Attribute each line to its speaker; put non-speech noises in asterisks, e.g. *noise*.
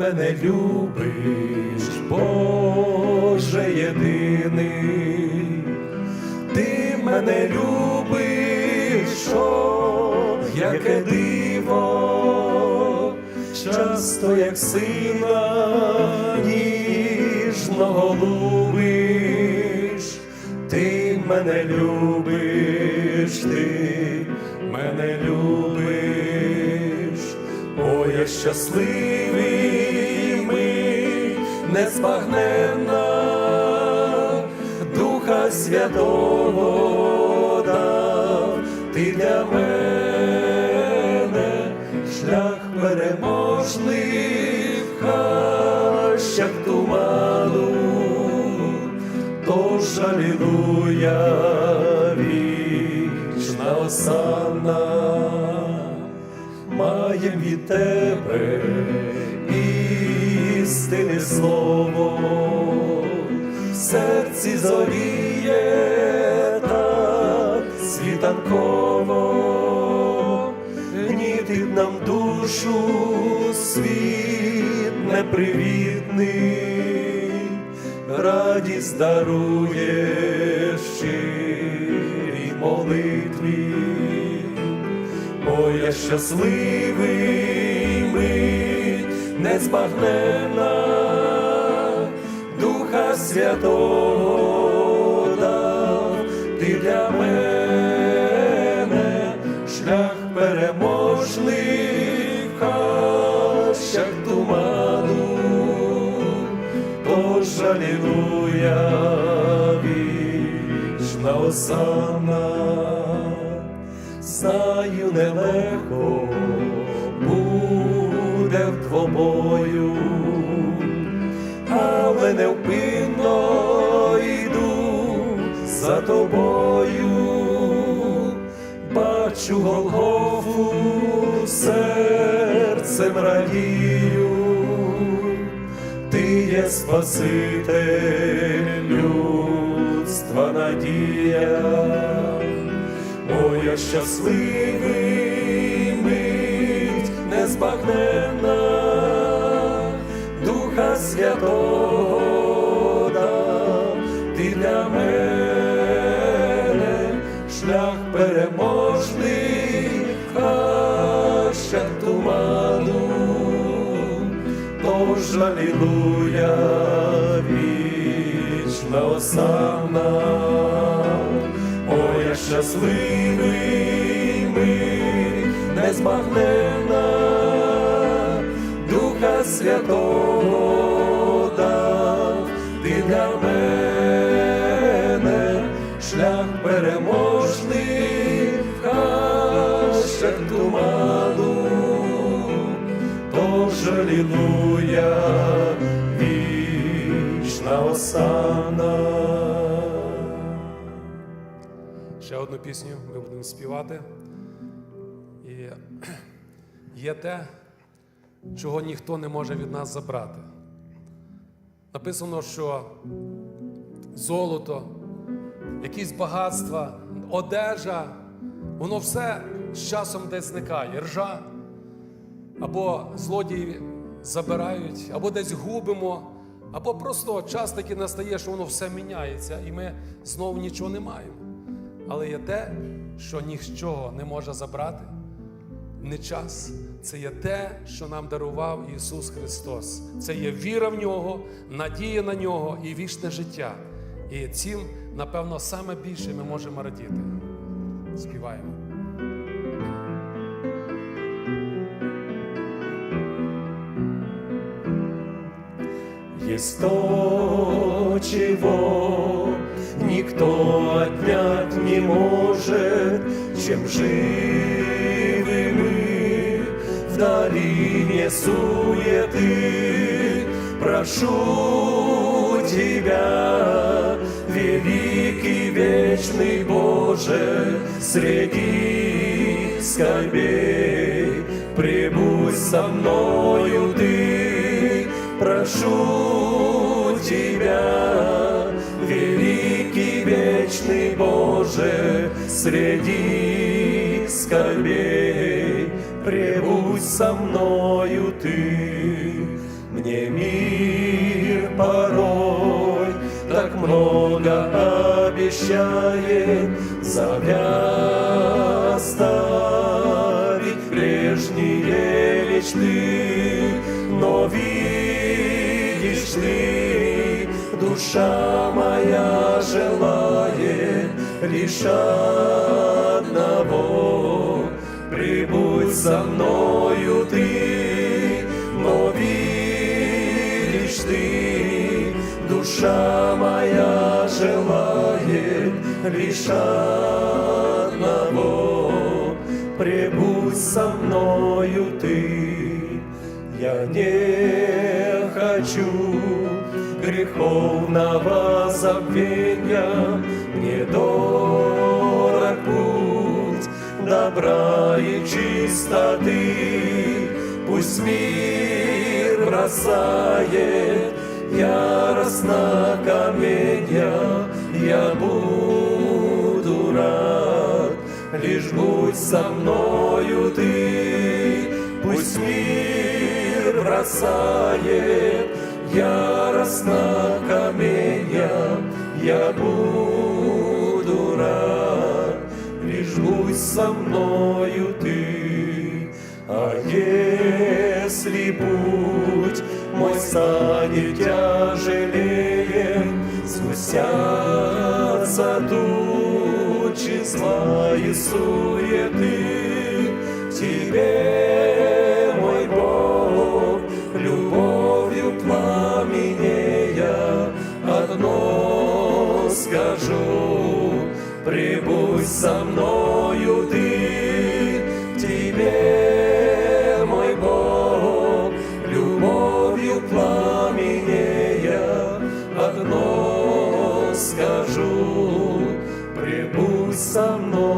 Speaker 1: мене любиш, Боже єдиний, ти мене любиш, о, яке диво, часто як сина ніжного любиш, ти мене любиш, ти мене любиш, о, я щасливий незбагненна, Духа Святого дав, ти для мене шлях переможний в хащах туману, тож алілуя, вічна осанна, маєм від тебе істини слово, в серці зоріє так світанково, гнітить нам душу світ непривітний, радість дарує щирій молитві. О, я щасливий незбагнена, Духа Святого дав, ти для мене. Шлях переможний в хащах туману, тож алілуя, вічна осана. Знаю нелегко але невпинно йду за тобою, бачу Голгофу, серцем радію, ти є Спаситель людства надія. О, я щасливий мить, незбагненна, Духа Святого переможний в хащах туману, тож алілуя, вічна осана. О, я щасливий ми, незбагнена, Духа Святого ти для мене шлях переможний алілуя, вічна осана.
Speaker 2: Ще одну пісню ми будемо співати. І *clears throat* є те, чого ніхто не може від нас забрати. Написано, що золото, якісь багатства, одежа, воно все з часом десь зникає. Ржа, або злодії забирають, або десь губимо, або просто час такий настає, що воно все міняється, і ми знову нічого не маємо. Але є те, що нічого не може забрати. Не час. Це є те, що нам дарував Ісус Христос. Це є віра в нього, надія на нього і вічне життя. І цим, напевно, саме більше ми можемо радіти. Співаємо.
Speaker 1: Есть то, чего никто отнять не может, чем живы мы в долине суеты. Прошу Тебя, великий вечный Боже, среди скорбей, прибудь со мною Ты, прошу Тебя, великий вечный Боже, среди скорбей, пребудь со мною Ты. Мне мир порой так много обещает, зовя оставить прежние мечты, но видишь душа моя желает лишь одного, прибудь со мною ты, но видишь ты, душа моя желает лишь одного, прибудь со мною ты. Я не хочу греховного забвения, мне дорог путь добра и чистоты. Пусть мир бросает яростно каменья, я буду рад, лишь будь со мною ты. Пусть мир бросает яростно каменья, я буду рад, лишь будь со мною ты. А если путь мой станет тяжелее, Сгустятся тучи зла и суеты, Тебе, скажу, прибудь со мною ты, тебе, мой Бог, любовью пламенея, одно скажу, прибудь со мною.